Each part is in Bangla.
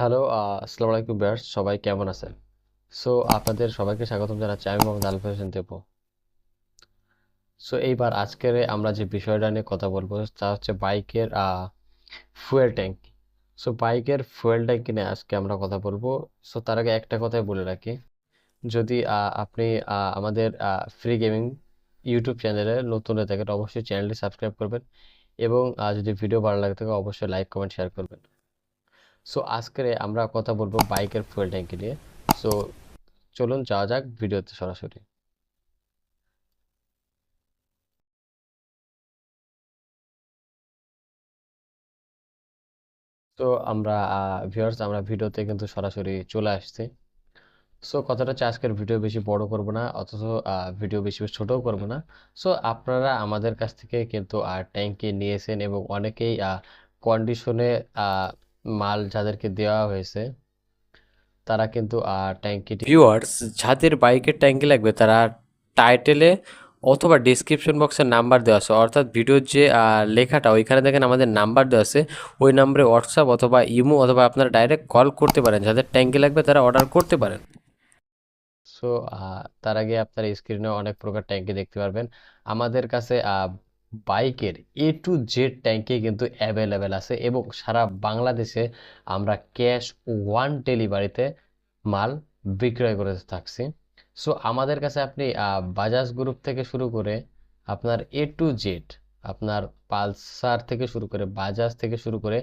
হ্যালো আসসালামু আলাইকুম ভিউয়ার্স সবাই কেমন আছেন? সো আপনাদের সবাইকে স্বাগতম জানাচ্ছি, আমি মোহাম্মদ আলফা হোসেন দেবো। সো এইবার আজকের আমরা যে বিষয়টা নিয়ে কথা বলব, তা হচ্ছে বাইকের ফুয়েল ট্যাঙ্ক সো বাইকের ফুয়েল ট্যাঙ্ক নিয়ে আজকে আমরা কথা বলব। সো তার আগে একটা কথাই বলে রাখি। যদি আপনি আমাদের ফ্রি গেমিং ইউটিউব চ্যানেলে নতুন হয়ে থাকেন, অবশ্যই চ্যানেলটি সাবস্ক্রাইব করবেন এবং যদি ভিডিও ভালো লাগে থাকে, অবশ্যই লাইক কমেন্ট শেয়ার করবেন। সো আজকে আমরা কথা বলব বাইকের ফুয়েল ট্যাঙ্কি নিয়ে। সো চলুন যাওয়া যাক ভিডিওতে সরাসরি। তো আমরা ভিউয়ার্স আমরা ভিডিওতে কিন্তু সরাসরি চলে আসছি। সো কথাটা হচ্ছে আজকের ভিডিও বেশি বড় করব না, অথচ ভিডিও বেশি বেশি ছোটও করব না। সো আপনারা আমাদের কাছ থেকে কিন্তু ট্যাঙ্কি নিয়েছেন এবং অনেকেই কন্ডিশনে মাল যাদেরকে দেওয়া হয়েছে তারা কিন্তু ট্যাঙ্কিটি ভিউয়ার্স যাদের বাইকের ট্যাঙ্কি লাগবে তারা টাইটেলে অথবা ডিসক্রিপশন বক্সের নাম্বার দেওয়া আছে। অর্থাৎ ভিডিওর যে লেখাটা ওইখানে দেখেন আমাদের নাম্বার দেওয়া আছে। ওই নাম্বারে হোয়াটসঅ্যাপ অথবা ইমো অথবা আপনারা ডাইরেক্ট কল করতে পারেন। যাদের ট্যাঙ্কি লাগবে তারা অর্ডার করতে পারেন। সো তার আগে আপনার স্ক্রিনে অনেক প্রকার ট্যাঙ্কি দেখতে পারবেন। আমাদের কাছে বাইকের এ টু জেড ট্যাঙ্কে কিন্তু অ্যাভেলেবেল আছে এবং সারা বাংলাদেশে আমরা ক্যাশ ওয়ান ডেলিভারিতে মাল বিক্রয় করে থাকছি। সো আমাদের কাছে আপনি বাজাজ গ্রুপ থেকে শুরু করে আপনার এ টু জেড আপনার পালসার থেকে শুরু করে বাজাজ থেকে শুরু করে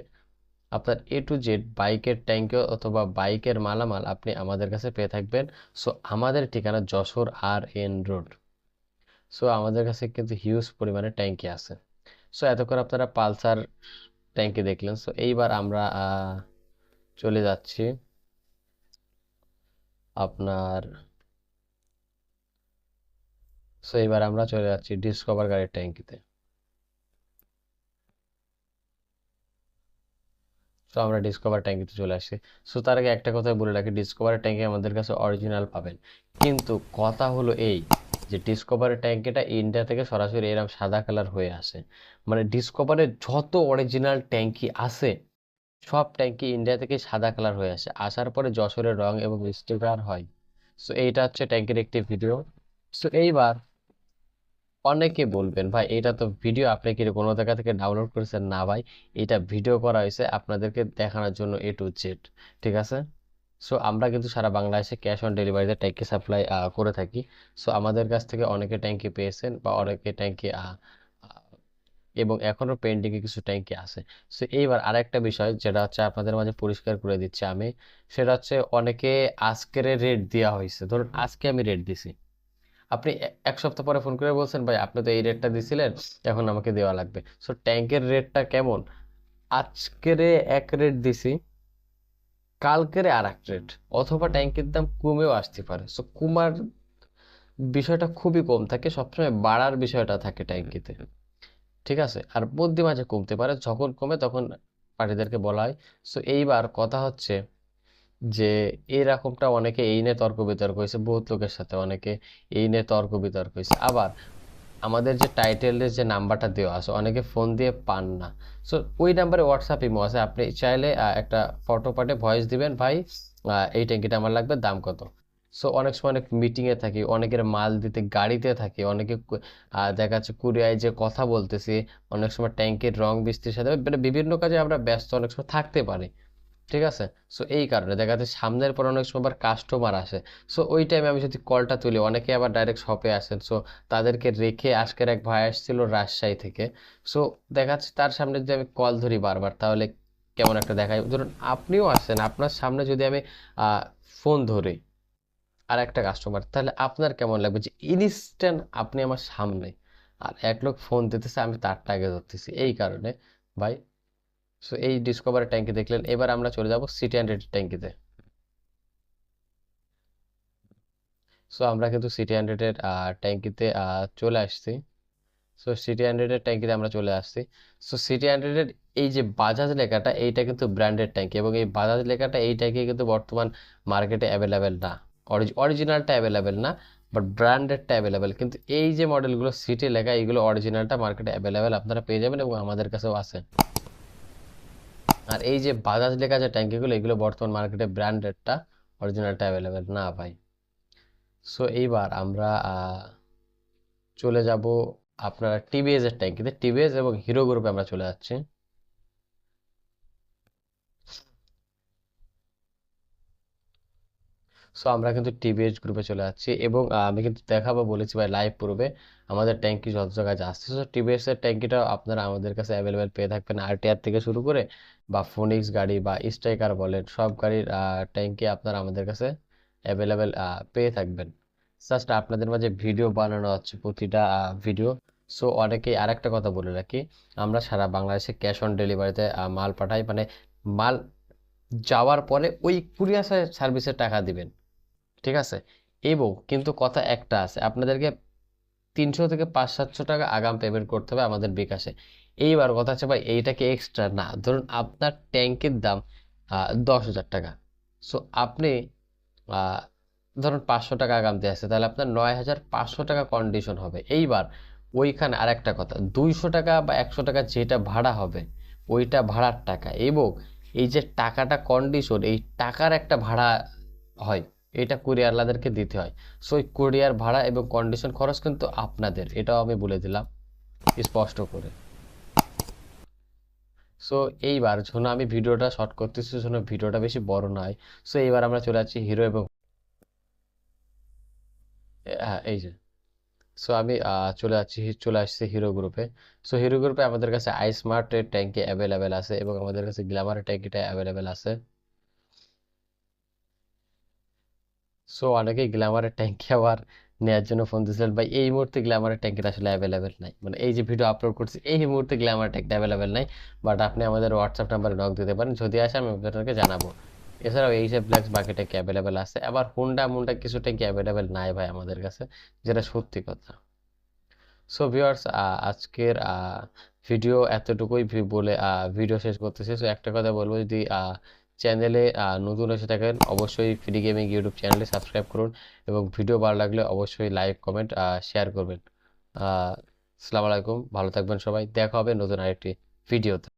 আপনার এ টু জেড বাইকের ট্যাঙ্কি অথবা বাইকের মালামাল আপনি আমাদের কাছে পেয়ে থাকবেন। সো আমাদের ঠিকানা Jashore R N road so আমাদের কাছে কিন্তু হিউজ পরিমাণে ট্যাঙ্কি আছে। সো এতক্ষণ আপনারা পালসার ট্যাঙ্কি দেখলেন। সো এইবার আমরা চলে যাচ্ছি। আপনার সো এইবার আমরা চলে যাচ্ছি ডিসকভার গাড়ির ট্যাঙ্কিতে সো আমরা ডিসকভার ট্যাঙ্কিতে চলে আসছি। সো তার আগে একটা কথা বলে রাখি ডিসকভার ট্যাঙ্কি আমাদের কাছে অরিজিনাল পাবেন। কিন্তু কথা হলো এই যে ডিসকভারের ট্যাঙ্কিটা ইন্ডিয়া থেকে সরাসরি এরকম সাদা কালার হয়ে আসে। মানে ডিসকভারের যত অরিজিনাল ট্যাঙ্কি আছে সব ট্যাঙ্কি ইন্ডিয়া থেকে সাদা কালার হয়ে আসে। আসার পরে যশোরের রং এবং স্টিকার হয়। সো এইটা হচ্ছে ট্যাঙ্কির একটি ভিডিও সো এইবার অনেকে বলবেন, ভাই এটা তো ভিডিও আপনি কি কোনো জায়গা থেকে ডাউনলোড করেছেন? না, ভাই এটা ভিডিও করা হয়েছে আপনাদেরকে দেখানোর জন্য এ টু জেড ঠিক আছে? সো আমরা কিন্তু সারা বাংলাদেশে ক্যাশ অন ডেলিভারিতে ট্যাঙ্কি সাপ্লাই করে থাকি। সো আমাদের কাছ থেকে অনেকে ট্যাঙ্কি পেয়েছেন বা অনেকে ট্যাঙ্কি এবং এখনও পেন্ডিংয়ে কিছু ট্যাঙ্কি আছে। সো এইবার আরেকটা বিষয় যেটা হচ্ছে আপনাদের মাঝে পরিষ্কার করে দিচ্ছি আমি, সেটা হচ্ছে অনেকে আজকের রেট দেওয়া হয়েছে। ধরুন, আজকে আমি রেট দিছি। আপনি এক সপ্তাহ পরে ফোন করে বলছেন, ভাই, আপনি তো এই রেটটা দিছিলেন, এখন আমাকে দেওয়া লাগবে। সো ট্যাঙ্কের রেটটা কেমন? আজকেরে এক রেট দিছি কালকেরে আর এক রেট অথবা ট্যাঙ্কের দাম কমেও আসতে পারে। সো কুমার বিষয়টা খুবই কম থাকে, সবসময় বাড়ার বিষয়টা থাকে ট্যাঙ্কিতে ঠিক আছে? আর মধ্যে মাঝে কমতে পারে, যখন কমে তখন পার্টিদেরকে বলা হয়। সো এইবার কথা হচ্ছে যে এরকমটা অনেকে এই নিয়ে তর্ক বিতর্ক হয়েছে, বহুত লোকের সাথে অনেকে এই নিয়ে তর্ক বিতর্ক হয়েছে। আবার আমাদের যে টাইটেলের যে নাম্বারটা দেওয়া আছে, অনেকে ফোন দিয়ে পান না। সো ওই নাম্বারে হোয়াটসঅ্যাপ ইমো আছে। আপনি চাইলে একটা ফটো পাঠে ভয়েস দিবেন, ভাই এই ট্যাঙ্কিটা আমার লাগবে, দাম কত? সো অনেক সময় অনেক মিটিংয়ে থাকি, অনেকের মাল দিতে গাড়িতে থাকে, অনেকে দেখা যাচ্ছে কুরিয়ায় যে কথা বলতেছি, অনেক সময় ট্যাঙ্কের রং মিস্ত্রির সাথে মানে বিভিন্ন কাজে আমরা ব্যস্ত, অনেক সময় থাকতে পারি। ঠিক আছে? সো এই কারণে দেখা যাচ্ছে সামনের পর অনেক সময় আবার কাস্টমার আসে। সো ওই টাইমে আমি যদি কলটা তুলি, অনেকে আবার ডাইরেক্ট শপে আসেন। সো তাদেরকে রেখে আজকের এক ভাই আসছিল রাজশাহী থেকে। সো দেখা যাচ্ছে তার সামনে যদি আমি কল ধরি বারবার, তাহলে কেমন একটা দেখায়? ধরুন আপনিও আসেন, আপনার সামনে যদি আমি ফোন ধরি আর একটা কাস্টমার তাহলে আপনার কেমন লাগবে? যে ইনস্ট্যান্ট আপনি আমার সামনে, আর এক লোক ফোন দিতেছে, আমি তারটা আগে ধরতেছি। এই কারণে ভাই সো এই ডিসকভারের ট্যাঙ্কি দেখলেন। এবার আমরা চলে যাব সিটি হান্ড্রেড ট্যাঙ্কিতে সো আমরা কিন্তু সিটি হান্ড্রেডের ট্যাঙ্কিতে চলে আসছি। সো সিটি হান্ড্রেডের ট্যাঙ্কিতে আমরা চলে আসছি। সো সিটি হান্ড্রেডের এই যে বাজাজ লেখাটা এইটা কিন্তু ব্র্যান্ডেড ট্যাঙ্কি এবং এই বাজাজ লেখাটা এই ট্যাঙ্কি কিন্তু বর্তমান মার্কেটে অ্যাভেলেবেল না। অরিজিনালটা অ্যাভেলেবেল না বাট ব্র্যান্ডেডটা অ্যাভেলেবেল কিন্তু এই যে মডেলগুলো সিটি লেখা এইগুলো অরিজিনালটা মার্কেটে অ্যাভেলেবেল আপনারা পেয়ে যাবেন এবং আমাদের কাছেও আছে। আর এই যে বাজাজ লেখা যে ট্যাঙ্কিগুলো, এগুলো বর্তমান মার্কেটে ব্র্যান্ডেডটা অরিজিনালটা অ্যাভেলেবেল না ভাই। সো এইবার আমরা চলে যাব আপনারা টিভিএস এর ট্যাঙ্কিতে। টিভিএস এবং হিরো গ্রুপে আমরা চলে যাচ্ছি। সো আমরা কিন্তু টিভিএস গ্রুপে চলে যাচ্ছি এবং আমি কিন্তু দেখাবো, বলেছি ভাই লাইভ পূর্বে আমাদের ট্যাঙ্কি যত জায়গায় আসছে সো টিভিএস এর ট্যাঙ্কিটা আপনারা আমাদের কাছে অ্যাভেলেবেল পেয়ে থাকবেন। আরটিআর থেকে শুরু করে বা ফোনিক্স গাড়ি বা স্ট্রাইকার বলেন সব গাড়ির ট্যাঙ্কি আপনারা আমাদের কাছে অ্যাভেলেবেল পেয়ে থাকবেন। জাস্ট আপনাদের মাঝে ভিডিও বানানো হচ্ছে প্রতিটা ভিডিও সো অনেকেই আরেকটা কথা বলে রাখি, আমরা সারা বাংলাদেশে ক্যাশ অন ডেলিভারিতে মাল পাঠাই। মানে মাল যাওয়ার পরে ওই কুরিয়ার সার্ভিসের টাকা দিবেন। ঠিক আছে? এবং কিন্তু কথা একটা আছে, আপনাদেরকে তিনশো থেকে পাঁচ সাতশো টাকা আগাম পেমেন্ট করতে হবে আমাদের বিকাশে। এইবার কথা হচ্ছে ভাই, এইটাকে এক্সট্রা না। ধরুন আপনার ট্যাঙ্কের দাম দশ হাজার টাকা। সো আপনি ধরুন পাঁচশো টাকা আগাম দিয়ে আছে তাহলে আপনার নয় হাজার পাঁচশো টাকা কন্ডিশন হবে। এইবার ওইখানে আর একটা কথা, দুইশো টাকা বা একশো টাকা যেটা ভাড়া হবে, ওইটা ভাড়ার টাকা। এবং এই যে টাকাটা কন্ডিশন এই টাকার একটা ভাড়া হয় এটা কুরিয়ারলাদেরকে দিতে হয়। সো এই কুরিয়ার ভাড়া এবং কন্ডিশন খরচ কিন্তু আপনাদের, এটাও আমি বলে দিলাম স্পষ্ট করে। সো এইবার জন্য আমি ভিডিওটা শর্ট করতেছি জন্য ভিডিওটা বেশি বড় নয়। সো এইবার আমরা চলে যাচ্ছি হিরো এবং হ্যাঁ এই যে। সো আমি চলে যাচ্ছি, চলে আসছি হিরো গ্রুপে সো হিরো গ্রুপে আমাদের কাছে আই স্মার্টের ট্যাঙ্কি অ্যাভেলেবেল আছে এবং আমাদের কাছে গ্ল্যামারের ট্যাঙ্কিটা অ্যাভেলেবেল আছে। সো অনেকেই গ্ল্যামারের ট্যাঙ্কি আবার নেওয়ার জন্য ফোন দিয়েছিলেন। ভাই, এই মুহূর্তে গ্ল্যামারের ট্যাঙ্কিটা আসলে অ্যাভেলেবেল নাই। মানে এই যে ভিডিও আপলোড করছি, এই মুহূর্তে গ্ল্যামার ট্যাঙ্কিটা অ্যাভেলেবেল নাই। বাট আপনি আমাদের হোয়াটসঅ্যাপ নাম্বারে নক দিতে পারেন। যদি আসে, আমি আপনাদেরকে জানাব। এছাড়াও এই যে ব্ল্যাক বাকি ট্যাঙ্কি অ্যাভেলেবেল আছে। আবার হুন্ডা মুন্ডা কিছু ট্যাঙ্কি অ্যাভেলেবেল নাই ভাই আমাদের কাছে, যেটা সত্যি কথা। সো ভিউয়ার্স আজকের ভিডিও এতটুকুই। বলে ভিডিও শেষ করতেছি। সো একটা কথা বলব, যদি চ্যানেলে নতুন এসে থাকেন, অবশ্যই ফ্রি গেমিং ইউটিউব চ্যানেলে সাবস্ক্রাইব করুন এবং ভিডিও ভালো লাগলে অবশ্যই লাইক, কমেন্ট শেয়ার করবেন। আসসালামু আলাইকুম, ভালো থাকবেন সবাই, দেখা হবে নতুন আরেকটি ভিডিওতে।